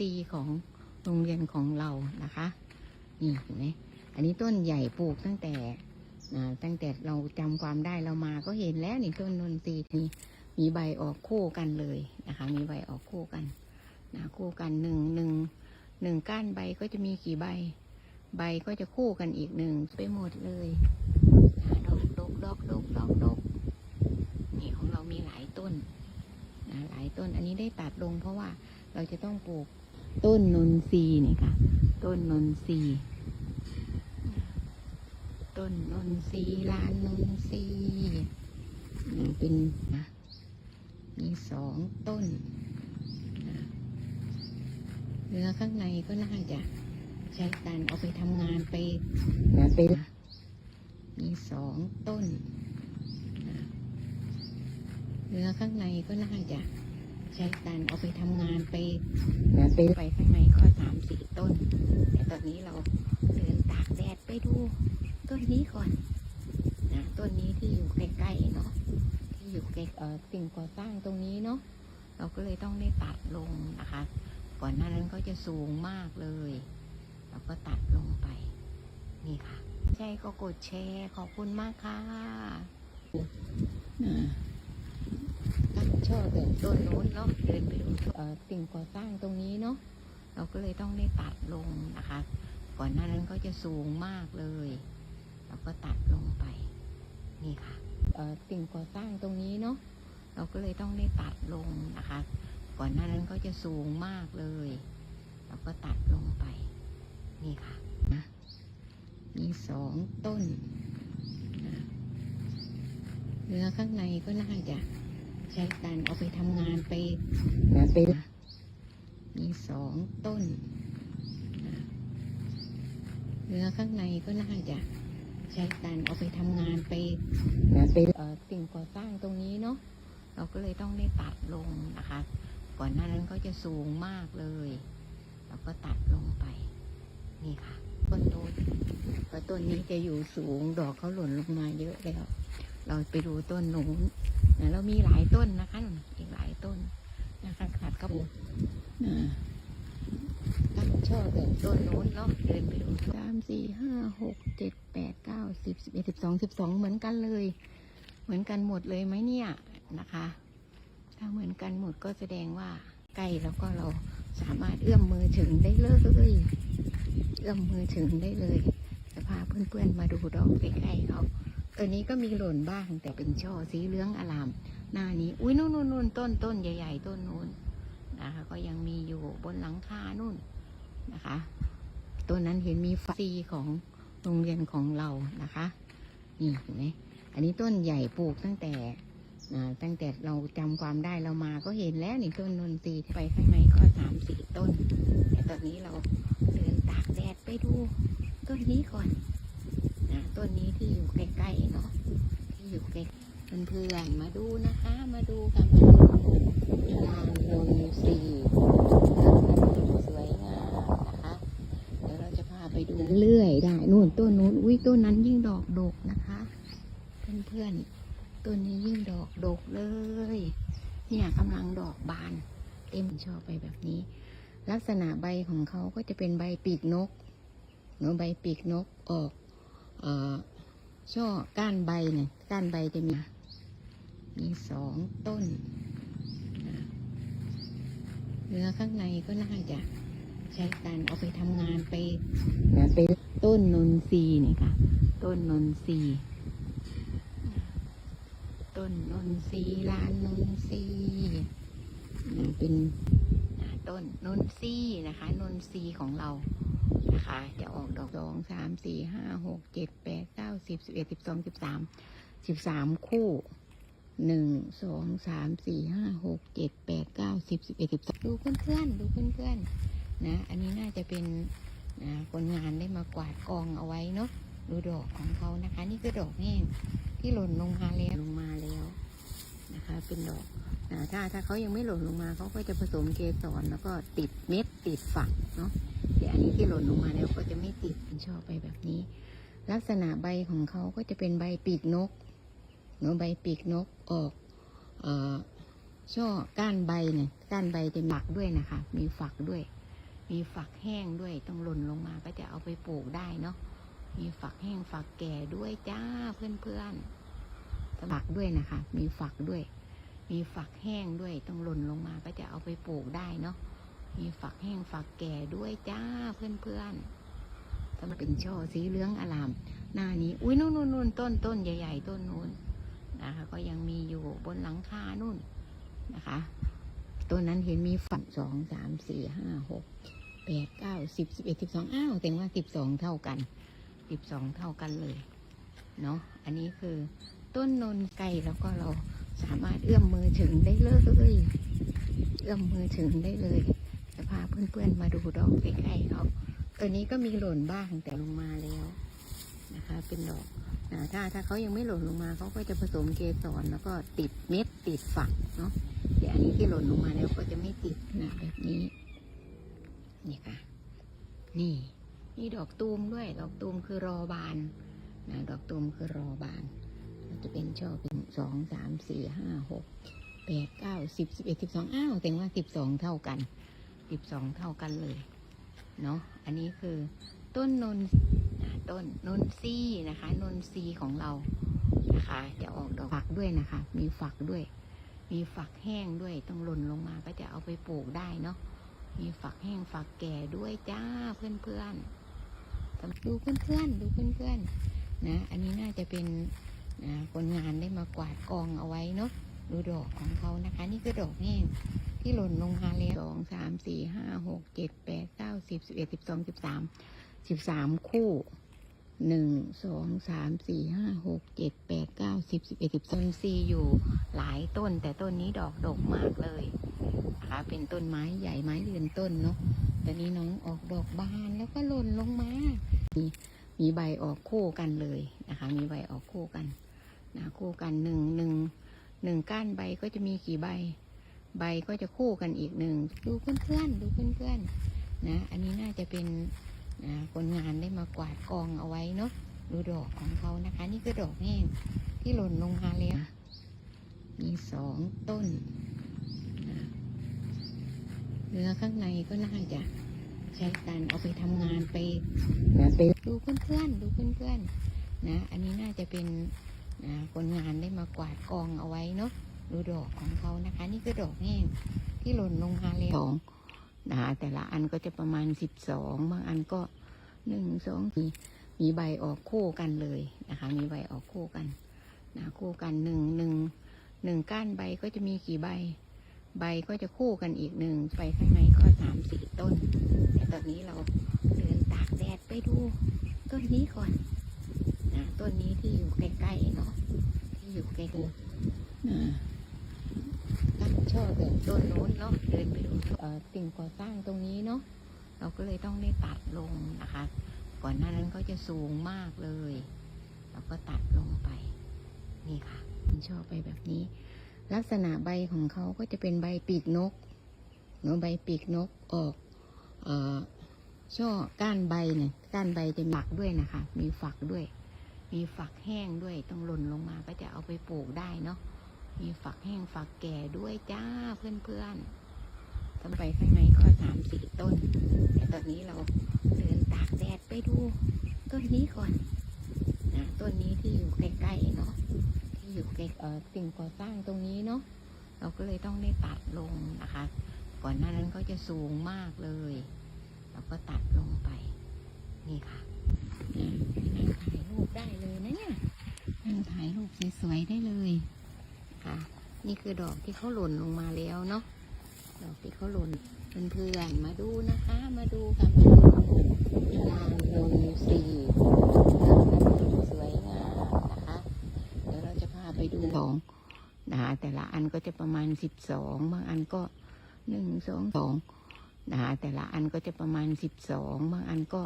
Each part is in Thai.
ตีของโรงเรียนของเรานะคะ นี่เห็นไหมอันนี้ต้นใหญ่ปลูกตั้งแต่ตั้งแต่เราจำความได้เรามาก็เห็นแล้วนี่ต้นนนทรีนี่มีใบออกคู่กันเลยนะคะ มีใบออกคู่กันนะคู่กันหนึ่งหนึ่งหนึ่งก้านใบก็จะมีกี่ใบ ใบก็จะคู่กันอีกหนึ่งไปหมดเลยดอกดอกดอกดอกดอกดอกนี่ของเรามีหลายต้นนะหลายต้นอันนี้ได้ตัดลงเพราะว่าเราจะต้องปลูก ต้นนนทรีนี่ค่ะ ต้นนนทรีต้นนนทรีลานนนทรีนี่เป็นนะมีสองต้นเนื้อข้างในก็น่าจะใช้กันเอาไปทำงานไปนะไปมีสองต้นเนื้อข้างในก็น่าจะใช้กันเอาไปทำงาน ไปไปไปข้างในก็สามสี่ต้น แต่ตอนนี้เราเดินตากแดดไปดูต้นนี้ก่อนนะต้นนี้ที่อยู่ใกล้ๆเนาะที่อยู่ใกล้สิ่งก่อสร้างตรงนี้เนาะเราก็เลยต้องได้ตัดลงนะคะ ก่อนหน้านั้นก็จะสูงมากเลย เราก็ตัดลงไป นี่ค่ะ ใช่ก็กดแชร์ขอบคุณมากค่ะ ชอบแต่ต้นนู้นเนาะเดินไปดูเอ่อสิ่งก่อสร้างตรงนี้เนาะเราก็เลยต้องได้ตัดลงนะคะ ก่อนหน้านั้นก็จะสูงมากเลย เราก็ตัดลงไปนี่ค่ะเอ่อสิ่งก่อสร้างตรงนี้เนาะเราก็เลยต้องได้ตัดลงนะคะ ก่อนหน้านั้นก็จะสูงมากเลย เราก็ตัดลงไปนี่ค่ะนะมีสองต้นนะเนื้อข้างในก็น่าจะ ใช้กันเอาไปทำงานไปนะไป มีสองต้น เนื้อข้างในก็น่าจะใช้กันเอาไปทำงานไปนะไปเอ่อสิ่งก่อสร้างตรงนี้เนาะเราก็เลยต้องได้ตัดลงนะคะ ก่อนหน้านั้นก็จะสูงมากเลยเราก็ตัดลงไป นี่ค่ะต้นโน้นต้นนี้จะอยู่สูงดอกเขาหล่นลงมาเยอะแล้ว เราไปดูต้นโน้น เรามีหลายต้นนะคะอีกหลายต้นนะคะขาดกระบุนะตั้งช่อแต่ต้นโน้นเนาะเดินไปดูสามสี่ห้าหกเจ็ดแปดเก้าสิบสิบเอ็ดสิบสองสิบสองเหมือนกันเลย เหมือนกันหมดเลยไหมเนี่ยนะคะ ถ้าเหมือนกันหมดก็แสดงว่าใกล้แล้วก็เราสามารถเอื้อมมือถึงได้เลยเอื้อมมือถึงได้เลยจะพาเพื่อนๆมาดูดอกใกล้ๆเขา ตัวนี้ก็มีหล่นบ้างแต่เป็นช่อสีเหลืองอลาม หน้านี้ อุ้ยนู่นนู่นนู่นต้นต้นใหญ่ ๆ ต้นนู้นนะคะ ก็ยังมีอยู่บนหลังคานู่นนะคะต้นนั้นเห็นมีฟซีของโรงเรียนของเรานะคะนี่เห็นไหมอันนี้ต้นใหญ่ปลูกตั้งแต่ตั้งแต่เราจำความได้เรามาก็เห็นแล้วนี่ต้นนนทรีไปข้างในก็สามสี่ต้น แต่ตอนนี้เราเดินตากแดดไปดูต้นนี้ก่อน ต้นนี้ที่อยู่ใกล้ๆเนาะที่อยู่ใกล้เพื่อนๆมาดูนะคะ มาดูกันลานนนทรีย์สวยงามนะคะ เดี๋ยวเราจะพาไปดูเรื่อยได้นู่นต้นนู้นอุ้ยต้นนั้นยิ่งดอกดกนะคะเพื่อนๆต้นนี้ยิ่งดอกดกเลย เนี่ยกำลังดอกบาน เต็มชอบไปแบบนี้ ลักษณะใบของเขาก็จะเป็นใบปีกนกเนาะใบปีกนกออก ช่อก้านใบเนี่ยก้านใบจะมี มีสองต้น เนื้อข้างในก็น่าจะใช้กันเอาไปทำงานไปไปต้นนนทรีนี่ค่ะ ต้นนนทรีต้นนนทรีลานนนทรีเป็นต้นนนทรีนะคะ นนทรีของเรา นะคะ จะออกดอกสองสามสี่ห้าหกเจ็ดแปดเก้าสิบสิบเอ็ดสิบสองสิบสามสิบสามคู่หนึ่งสองสามสี่ห้าหกเจ็ดแปดเก้าสิบสิบเอ็ดสิบสองดูเพื่อนๆดูเพื่อนๆนะ อันนี้น่าจะเป็นนะคนงานได้มากวาดกองเอาไว้เนาะดูดอกของเขานะคะ นี่คือดอกแห้งที่หล่นลงมาแล้วลงมาแล้วนะคะ เป็นดอก ถ้าถ้าเขายังไม่หล่นลงมาเขาก็จะผสมเกสรแล้วก็ติดเม็ดติดฝักเนาะแต่อันนี้ที่หล่นลงมาแล้วก็จะไม่ติดเป็นช่อไปแบบนี้ ลักษณะใบของเขาก็จะเป็นใบปีกนกเนาะใบปีกนกออกเอ่อช่อก้านใบเนี่ยก้านใบจะมีฝักด้วยนะคะ มีฝักด้วย มีฝักแห้งด้วยต้องหล่นลงมาก็จะเอาไปปลูกได้เนาะมีฝักแห้งฝักแก่ด้วยจ้าเพื่อนๆฝักด้วยนะคะ มีฝักด้วย มีฝักแห้งด้วยต้องหล่นลงมาก็จะเอาไปปลูกได้เนาะมีฝักแห้งฝักแก่ด้วยจ้าเพื่อนๆสำหรับเป็นช่อสีเหลืองอลาม หน้านี้ อุ้ยนู่นนู่นนู่นต้นต้นใหญ่ ๆ ต้นนู้นนะคะ ก็ยังมีอยู่บนหลังคานู่นนะคะต้นนั้นเห็นมีฝักสองสามสี่ห้าหกแปดเก้าสิบสิบเอ็ดสิบสองอ้าวแต่ว่าสิบสองเท่ากันสิบสองเท่ากันเลยเนาะอันนี้คือต้นนนไก่แล้วก็เรา สามารถเอื้อมมือถึงได้เลย เอื้อมมือถึงได้เลย จะพาเพื่อนๆมาดูดอกใกล้ๆเขาตัวนี้ก็มีหล่นบ้างแต่ลงมาแล้วนะคะ เป็นดอกนะถ้าถ้าเขายังไม่หล่นลงมาเขาก็จะผสมเกสรแล้วก็ติดเม็ดติดฝักเนาะแต่อันนี้ที่หล่นลงมาแล้วก็จะไม่ติดนะแบบนี้ นี่ค่ะ นี่มีดอกตูมด้วย ดอกตูมคือรอบานนะดอกตูมคือรอบาน จะเป็นช่อเป็นสองสามสี่ห้าหกแปดเก้าสิบสิบเอ็ดสิบสองอ้าวแต่ว่าสิบสองเท่ากันสิบสองเท่ากันเลยเนาะอันนี้คือต้นนนต้นนนซีนะคะนนซีของเรานะคะ จะออกดอกฝักด้วยนะคะ มีฝักด้วย มีฝักแห้งด้วยต้องหล่นลงมาก็จะเอาไปปลูกได้เนาะมีฝักแห้งฝักแก่ด้วยจ้าเพื่อนเพื่อนๆดูเพื่อนเพื่อนๆดูเพื่อนเพื่อนๆนะ อันนี้น่าจะเป็น นะคนงานได้มากวาดกองเอาไว้เนาะดูดอกของเขานะคะ นี่คือดอกแห้งที่หล่นลงมาแล้วสองสามสี่ห้าหกเจ็ดแปดเก้าสิบสิบเอ็ดสิบสองสิบสามสิบสามคู่หนึ่งสองสามสี่ห้าหกเจ็ดแปดเก้าสิบสิบเอ็ดสิบต้นซีอยู่หลายต้น แต่ต้นนี้ดอกดกมากเลยนะคะเป็นต้นไม้ใหญ่ไม้ยืนต้นเนาะแต่นี้น้องออกดอกบานแล้วก็หล่นลงมามีมีใบออกคู่กันเลยนะคะ มีใบออกคู่กัน นะคู่กันหนึ่งหนึ่งหนึ่งก้านใบก็จะมีกี่ใบ ใบก็จะคู่กันอีกหนึ่งดูเพื่อนๆดูเพื่อนๆนะ อันนี้น่าจะเป็นนะคนงานได้มากวาดกองเอาไว้เนาะดูดอกของเขานะคะ นี่คือดอกแห้งที่หล่นลงมาแล้วมีสองต้นเนื้อข้างในก็น่าจะใช้การเอาไปทำงานไปนะไปดูเพื่อนๆดูเพื่อนๆนะ อันนี้น่าจะเป็น นะคนงานได้มากวาดกองเอาไว้เนาะดูดอกของเขานะคะ นี่คือดอกแห้งที่หล่นลงมาแล้วนะคะแต่ละอันก็จะประมาณสิบสองบางอันก็หนึ่งสองมีมีใบออกคู่กันเลยนะคะ มีใบออกคู่กันนะคู่กันหนึ่งหนึ่งหนึ่งก้านใบก็จะมีกี่ใบ ใบก็จะคู่กันอีกหนึ่งใบข้างในก็สามสี่ต้น แต่ตอนนี้เราเดินตากแดดไปดูต้นนี้ก่อน ต้นนี้ที่อยู่ใกล้ๆเนาะที่อยู่ใกล้ๆนะตั้งช่อแบบต้นโน้นเนาะเดินไปดูเอ่อสิ่งก่อสร้างตรงนี้เนาะเราก็เลยต้องได้ตัดลงนะคะ ก่อนหน้านั้นก็จะสูงมากเลย เราก็ตัดลงไปนี่ค่ะมันช่อไปแบบนี้ ลักษณะใบของเขาก็จะเป็นใบปีกนกเนาะใบปีกนกออกเอ่อช่อก้านใบเนี่ยก้านใบจะมีฝักด้วยนะคะ มีฝักด้วย มีฝักแห้งด้วยต้องหล่นลงมาก็จะเอาไปปลูกได้เนาะมีฝักแห้งฝักแก่ด้วยจ้าเพื่อนๆทำไปข้างในก็สามสี่ต้น แต่ตอนนี้เราเดินตากแดดไปดู ต้นนี้ก่อนนะต้นนี้ที่อยู่ใกล้ๆเนาะที่อยู่ใกล้เออสิ่งก่อสร้างตรงนี้เนาะเราก็เลยต้องได้ตัดลงนะคะ ก่อนหน้านั้นก็จะสูงมากเลย เราก็ตัดลงไปนี่ค่ะนะนั่งถ่ายรูปได้เลยนะเนี่ยนั่งถ่ายรูปส วยๆได้เลยค่ะ นี่คือดอกที่เขาหล่นลงมาแล้วเนาะดอกที่เขาหล่นเพื่อนๆมาดูนะคะ มาดูกันมาดูงานลงสีสวยงามนะคะเดี๋ยวเราจะพาไปดูของนะคะแต่ละอันก็จะประมาณสิบสองบางอันก็หนึ่งสองสองนะคะแต่ละอันก็จะประมาณสิบสองบางอันก็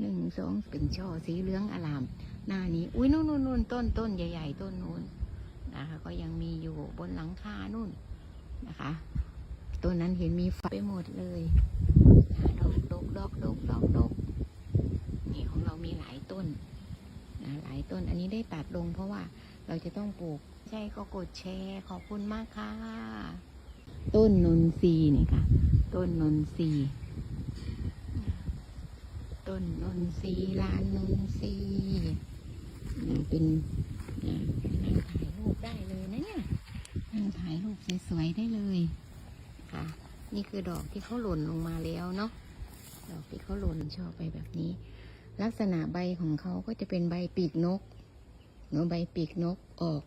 หนึ่งสองเป็นช่อสีเหลืองอลาม หน้านี้ อุ้ยนู่นนู่นนู่นต้นต้นใหญ่ ๆ ต้นนู้นนะคะ ก็ยังมีอยู่บนหลังคานู่นนะคะต้นนั้นเห็นมีฝักไปหมดเลยดอกดอกดอกดอกดอกดอกนี่ของเรามีหลายต้นนะหลายต้นอันนี้ได้ตัดลงเพราะว่าเราจะต้องปลูก ใช่ก็กดแชร์ขอบคุณมากค่ะ ต้นนนทรีนี่ค่ะ ต้นนนทรี ต้นนนทรีลานนนทรีย์อ่าเป็นนั่งถ่ายรูปได้เลยนะเนี่ยนั่งถ่ายรูปสวยๆได้เลยค่ะ นี่คือดอกที่เขาหล่นลงมาแล้วเนาะดอกที่เขาหล่นชอบไปแบบนี้ ลักษณะใบของเขาก็จะเป็นใบปีกนกเนาะใบปีกนกออก